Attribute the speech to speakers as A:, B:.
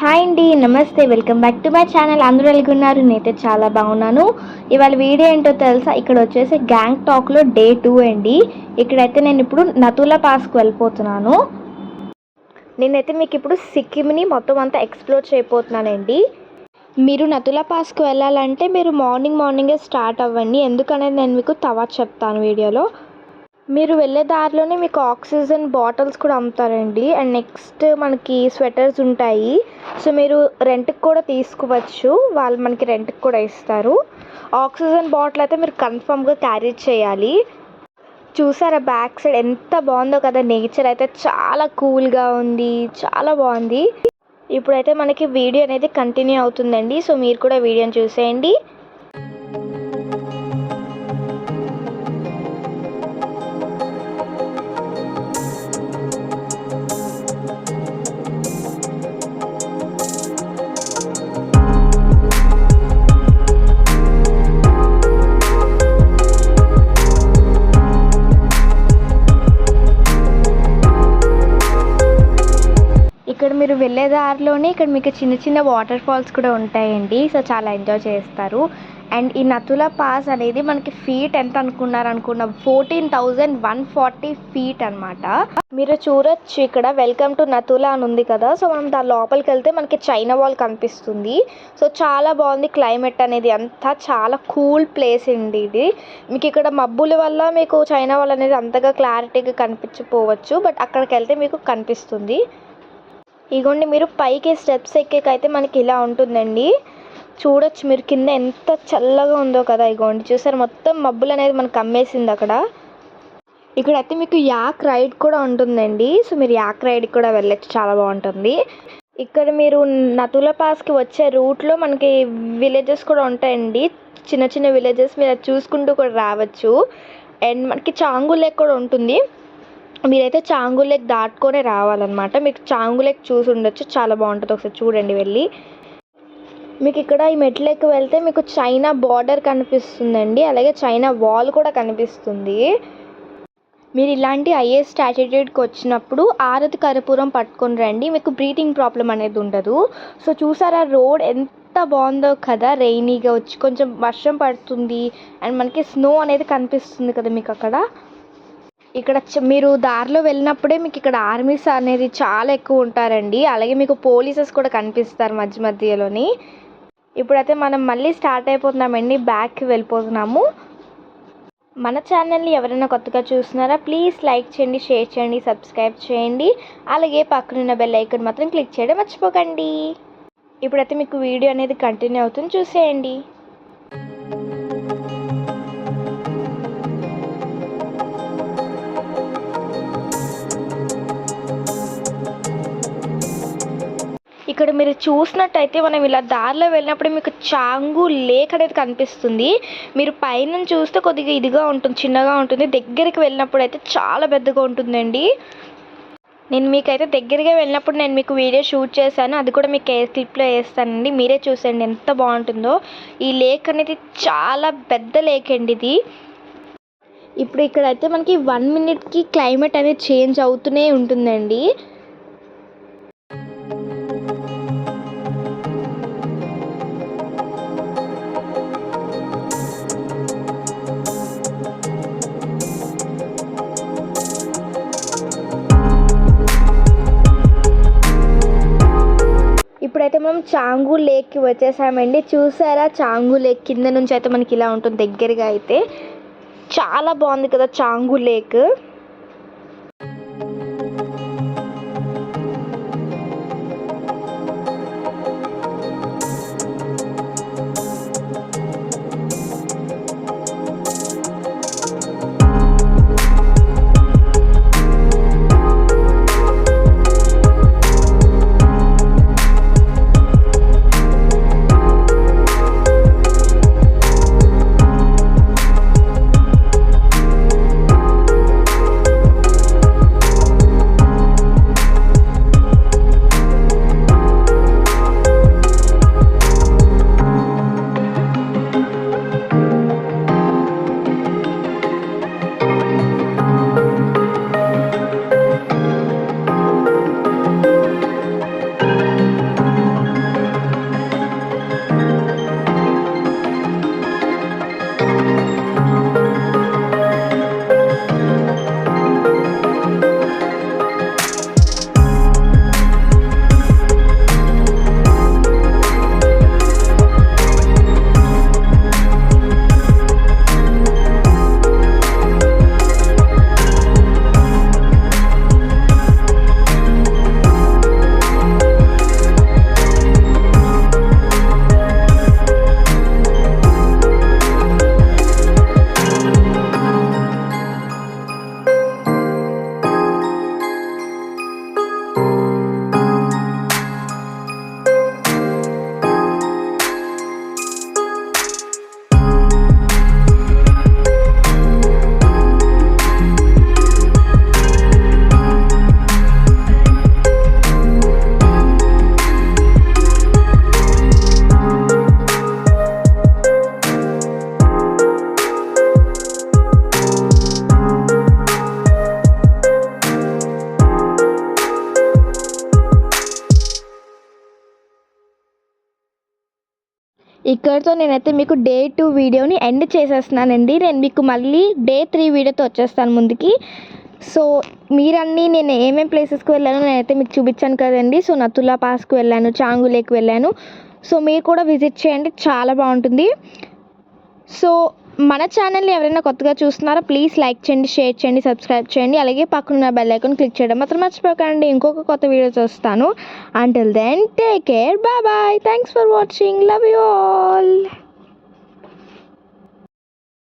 A: Hi అండి నమస్తే welcome back to my channel. అందరూ ఎలాగున్నారు? నేనైతే చాలా బాగున్నాను. ఇవాళ వీడియో ఏంటో తెలుసా? ఇక్కడ వచ్చేసి గ్యాంగ్ టాక్లో డే టూ అండి. ఇక్కడైతే నేను ఇప్పుడు నతుల పాస్కి వెళ్ళిపోతున్నాను. నేనైతే మీకు ఇప్పుడు సిక్కింని మొత్తం అంతా ఎక్స్ప్లోర్ చేయబోతున్నానండి. మీరు నతుల పాస్కి వెళ్ళాలంటే మీరు మార్నింగ్ మార్నింగే స్టార్ట్ అవ్వండి. ఎందుకనేది నేను మీకు తర్వాత చెప్తాను వీడియోలో. మీరు వెళ్ళే దారిలోనే మీకు ఆక్సిజన్ బాటిల్స్ కూడా అమ్ముతారండి. అండ్ నెక్స్ట్ మనకి స్వెటర్స్ ఉంటాయి. సో మీరు రెంట్కి కూడా తీసుకోవచ్చు. వాళ్ళు మనకి రెంట్కి కూడా ఇస్తారు. ఆక్సిజన్ బాటిల్ అయితే మీరు కన్ఫామ్గా క్యారీ చేయాలి. చూసారా బ్యాక్ సైడ్ ఎంత బాగుందో కదా. నేచర్ అయితే చాలా కూల్గా ఉంది. చాలా బాగుంది. ఇప్పుడైతే మనకి వీడియో అనేది కంటిన్యూ అవుతుందండి. సో మీరు కూడా వీడియోని చూసేయండి. వెళ్ళే దారిలోనే ఇక్కడ మీకు చిన్న చిన్న వాటర్ ఫాల్స్ కూడా ఉంటాయండి. సో చాలా ఎంజాయ్ చేస్తారు. అండ్ ఈ నతుల పాస్ అనేది మనకి ఫీట్ ఎంత అనుకున్నారు అనుకున్న fourteen thousand one forty feet అనమాట మీరు చూడొచ్చు ఇక్కడ వెల్కమ్ టు నతుల అని ఉంది కదా. సో మనం దాని లోపలికి వెళ్తే మనకి చైనా వాల్ కనిపిస్తుంది. సో చాలా బాగుంది క్లైమేట్ అనేది అంతా. చాలా కూల్ ప్లేస్ అండి ఇది. మీకు ఇక్కడ మబ్బుల వల్ల మీకు చైనా వాల్ అనేది అంతగా క్లారిటీగా కనిపించకపోవచ్చు. బట్ అక్కడికి వెళ్తే మీకు కనిపిస్తుంది. ఇగోండి మీరు పైకి స్టెప్స్ ఎక్కేకైతే మనకి ఇలా ఉంటుందండి. చూడొచ్చు మీరు కింద ఎంత చల్లగా ఉందో కదా ఇగోండి. చూసారు మొత్తం మబ్బులు అనేది మనకు కమ్మేసింది అక్కడ. ఇక్కడైతే మీకు యాక్ రైడ్ కూడా ఉంటుందండి. సో మీరు యాక్ రైడ్ కూడా వెళ్ళచ్చు చాలా బాగుంటుంది. ఇక్కడ మీరు నతుల పాస్కి వచ్చే రూట్లో మనకి విలేజెస్ కూడా ఉంటాయండి. చిన్న చిన్న విలేజెస్ మీరు అది చూసుకుంటూ కూడా రావచ్చు. అండ్ మనకి చాంగు లేక్ కూడా ఉంటుంది. మీరైతే చాంగు లెక్ దాటుకొనే రావాలన్నమాట. మీకు చాంగు లెక్ చూసి ఉండొచ్చు. చాలా బాగుంటుంది ఒకసారి చూడండి వెళ్ళి. మీకు ఇక్కడ ఈ మెట్లెక్కి వెళ్తే మీకు చైనా బార్డర్ కనిపిస్తుందండి. అలాగే చైనా వాల్ కూడా కనిపిస్తుంది. మీరు ఇలాంటి ఐఏఎస్ యాటిట్యూడ్కి వచ్చినప్పుడు ఆరతి కర్పూరం పట్టుకొని రండి. మీకు బ్రీతింగ్ ప్రాబ్లం అనేది ఉండదు. సో చూసారా రోడ్ ఎంత బాగుందో కదా. రెయినీగా వచ్చి కొంచెం వర్షం పడుతుంది. అండ్ మనకి స్నో అనేది కనిపిస్తుంది కదా మీకు అక్కడ. ఇక్కడ మీరు దారిలో వెళ్ళినప్పుడే మీకు ఇక్కడ ఆర్మీస్ అనేది చాలా ఎక్కువ ఉంటారండి. అలాగే మీకు పోలీసెస్ కూడా కనిపిస్తారు మధ్య మధ్యలోని. ఇప్పుడైతే మనం మళ్ళీ స్టార్ట్ అయిపోతున్నామండి. బ్యాక్కి వెళ్ళిపోతున్నాము. మన ఛానల్ని ఎవరైనా కొత్తగా చూస్తున్నారా? ప్లీజ్ లైక్ చేయండి షేర్ చేయండి సబ్స్క్రైబ్ చేయండి. అలాగే పక్కనున్న బెల్ ఐకన్ మాత్రం క్లిక్ చేయడం మర్చిపోకండి. ఇప్పుడైతే మీకు వీడియో అనేది కంటిన్యూ అవుతుంది. చూసేయండి. ఇక్కడ మీరు చూసినట్టయితే మనం ఇలా దారిలో వెళ్ళినప్పుడు మీకు చాంగు లేక్ అనేది కనిపిస్తుంది. మీరు పైన చూస్తే కొద్దిగా ఇదిగా ఉంటుంది చిన్నగా ఉంటుంది. దగ్గరికి వెళ్ళినప్పుడు అయితే చాలా పెద్దగా ఉంటుందండి. నేను మీకైతే దగ్గరగా వెళ్ళినప్పుడు నేను మీకు వీడియో షూట్ చేశాను. అది కూడా మీకు ఏ క్లిప్లో వేస్తానండి. మీరే చూసండి ఎంత బాగుంటుందో. ఈ లేక్ అనేది చాలా పెద్ద లేక్ అండి ఇది. ఇప్పుడు ఇక్కడైతే మనకి వన్ మినిట్కి క్లైమేట్ అనేది చేంజ్ అవుతూనే ఉంటుందండి. మనం చాంగు లేక్కి వచ్చేసామండి. చూసారా? చాంగు లేక్ కింద నుంచి అయితే మనకి ఇలా ఉంటుంది. దగ్గరగా అయితే చాలా బాగుంది కదా చాంగు లేక్ ఇక్కడితో నేనైతే మీకు డే టూ వీడియోని ఎండ్ చేసేస్తున్నానండి. నేను మీకు మళ్ళీ డే త్రీ వీడియోతో వచ్చేస్తాను ముందుకి. సో మీరన్నీ నేను ఏమేమి ప్లేసెస్కి వెళ్ళానో నేనైతే మీకు చూపించాను కదండి. సో నతులా పాస్కి వెళ్ళాను చాంగు లేక్ వెళ్ళాను. సో మీరు కూడా విజిట్ చేయండి చాలా బాగుంటుంది. సో మన ఛానల్ని ఎవరైనా కొత్తగా చూస్తున్నారో ప్లీజ్ లైక్ చేయండి షేర్ చేయండి సబ్స్క్రైబ్ చేయండి. అలాగే పక్కన బెల్ ఐకాన్ క్లిక్ చేయడం మాత్రం మర్చిపోకండి. ఇంకొక కొత్త వీడియోస్ వస్తాను. Until then take care bye bye thanks for watching love you all